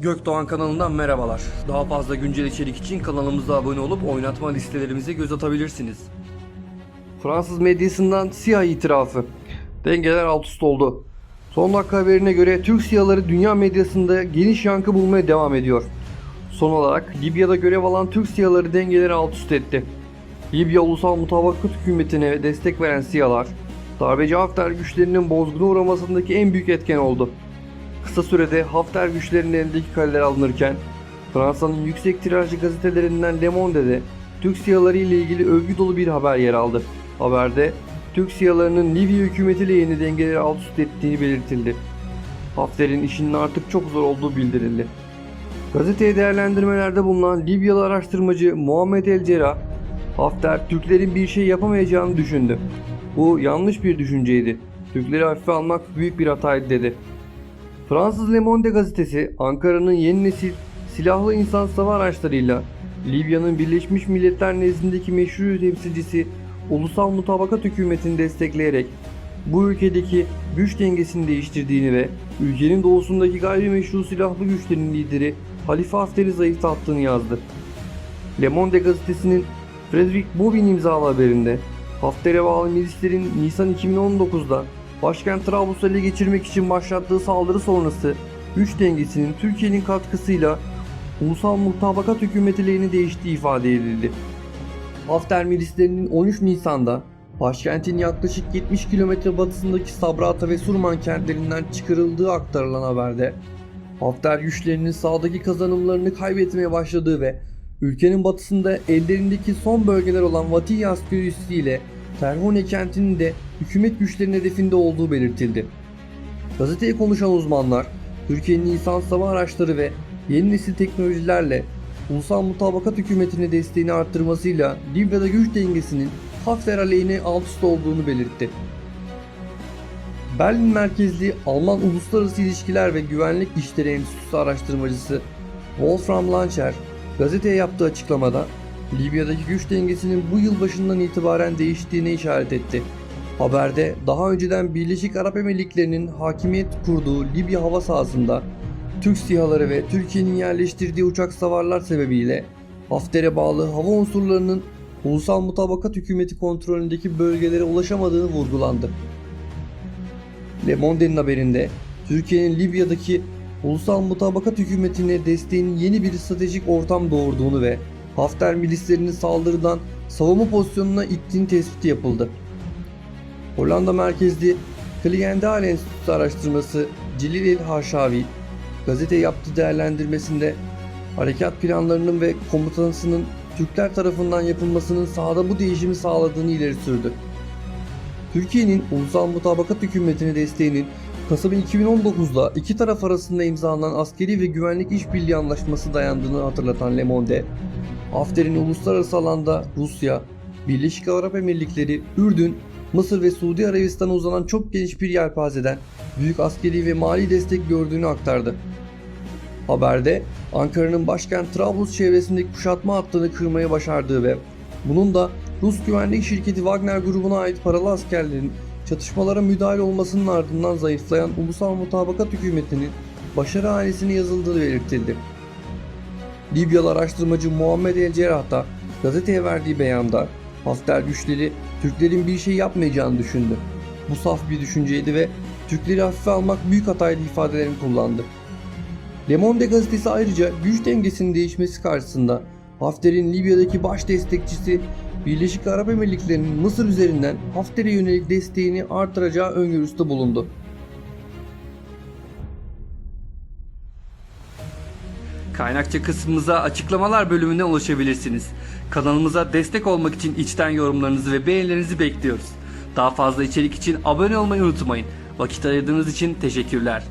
Gökdoğan kanalından merhabalar. Daha fazla güncel içerik için kanalımıza abone olup oynatma listelerimize göz atabilirsiniz. Fransız medyasından siyah itirafı. Dengeler alt üst oldu. Son dakika haberine göre Türk siyaları dünya medyasında geniş yankı bulmaya devam ediyor. Son olarak Libya'da görev alan Türk siyaları dengeleri alt üst etti. Libya Ulusal Mutabakat Hükümeti'ne destek veren siyalar, darbeci Hafter güçlerinin bozguna uğramasındaki en büyük etken oldu. Kısa sürede Hafter güçlerinin elindeki kaleler alınırken Fransa'nın yüksek tirajlı gazetelerinden Le Monde'de Türk siyaları ile ilgili övgü dolu bir haber yer aldı. Haberde Türk siyalarının Libya hükümetiyle yeni dengeleri alt üst ettiğini belirtildi. Hafter'in işinin artık çok zor olduğu bildirildi. Gazeteye değerlendirmelerde bulunan Libyalı araştırmacı Muhammed El Cerrah, Hafter Türklerin bir şey yapamayacağını düşündü. Bu yanlış bir düşünceydi. Türkleri hafife almak büyük bir hataydı dedi. Fransız Le Monde gazetesi Ankara'nın yeni nesil silahlı insan sava araçlarıyla Libya'nın Birleşmiş Milletler nezdindeki meşru temsilcisi Ulusal Mutabakat Hükümeti'ni destekleyerek bu ülkedeki güç dengesini değiştirdiğini ve ülkenin doğusundaki gayrimeşru silahlı güçlerin lideri Halife Hafter'i zayıflattığını yazdı. Le Monde gazetesinin Frederick Bobin imzalı haberinde Hafter'e bağlı milislerin Nisan 2019'da başkent Trablus'u ele geçirmek için başlattığı saldırı sonrası güç dengesinin Türkiye'nin katkısıyla Ulusal Mutabakat Hükümeti lehine değiştiği ifade edildi. Hafter milislerinin 13 Nisan'da başkentin yaklaşık 70 kilometre batısındaki Sabrata ve Surman kentlerinden çıkarıldığı aktarılan haberde Hafter güçlerinin sağdaki kazanımlarını kaybetmeye başladığı ve ülkenin batısında ellerindeki son bölgeler olan Vatiya askerisi ile Terhone kentinin de hükümet güçlerinin hedefinde olduğu belirtildi. Gazeteye konuşan uzmanlar, Türkiye'nin insan sava araçları ve yeni nesil teknolojilerle ulusal mutabakat hükümetine desteğini arttırmasıyla Libya'da güç dengesinin Hafter aleyhine alt üst olduğunu belirtti. Berlin merkezli Alman Uluslararası İlişkiler ve Güvenlik İşleri Enstitüsü araştırmacısı Wolfram Lancher gazeteye yaptığı açıklamada Libya'daki güç dengesinin bu yıl başından itibaren değiştiğine işaret etti. Haberde daha önceden Birleşik Arap Emirlikleri'nin hakimiyet kurduğu Libya hava sahasında Türk SİHA'ları ve Türkiye'nin yerleştirdiği uçak savarlar sebebiyle Hafter'e bağlı hava unsurlarının Ulusal Mutabakat Hükümeti kontrolündeki bölgelere ulaşamadığını vurgulandı. Le Monde'nin haberinde Türkiye'nin Libya'daki Ulusal Mutabakat Hükümeti'ne desteğinin yeni bir stratejik ortam doğurduğunu ve Hafter milislerinin saldırıdan savunma pozisyonuna ittiğini tespiti yapıldı. Hollanda merkezli Kliendal Enstitüsü araştırması Celil El Haşavi gazete yaptığı değerlendirmesinde harekat planlarının ve komutanısının Türkler tarafından yapılmasının sahada bu değişimi sağladığını ileri sürdü. Türkiye'nin Ulusal Mutabakat Hükümeti'ne desteğinin Kasım 2019'da iki taraf arasında imzalanan askeri ve güvenlik işbirliği anlaşması dayandığını hatırlatan Le Monde, Hafter'in uluslararası alanda Rusya, Birleşik Arap Emirlikleri, Ürdün, Mısır ve Suudi Arabistan'a uzanan çok geniş bir yelpazeden büyük askeri ve mali destek gördüğünü aktardı. Haberde Ankara'nın başkent Trablus çevresindeki kuşatma hattını kırmaya başardığı ve bunun da Rus güvenlik şirketi Wagner grubuna ait paralı askerlerin çatışmalara müdahale olmasının ardından zayıflayan Ulusal Mutabakat Hükümeti'nin başarı hanesine yazıldığı belirtildi. Libyalı araştırmacı Muhammed El Cerrah gazeteye verdiği beyanda Hafter güçleri Türklerin bir şey yapmayacağını düşündü. Bu saf bir düşünceydi ve Türkleri hafife almak büyük hataydı ifadelerini kullandı. Le Monde gazetesi ayrıca güç dengesinin değişmesi karşısında Hafter'in Libya'daki baş destekçisi Birleşik Arap Emirlikleri'nin Mısır üzerinden Hafter'e yönelik desteğini artıracağı öngörüsünde bulundu. Kaynakça kısmımıza açıklamalar bölümüne ulaşabilirsiniz. Kanalımıza destek olmak için içten yorumlarınızı ve beğenilerinizi bekliyoruz. Daha fazla içerik için abone olmayı unutmayın. Vakit ayırdığınız için teşekkürler.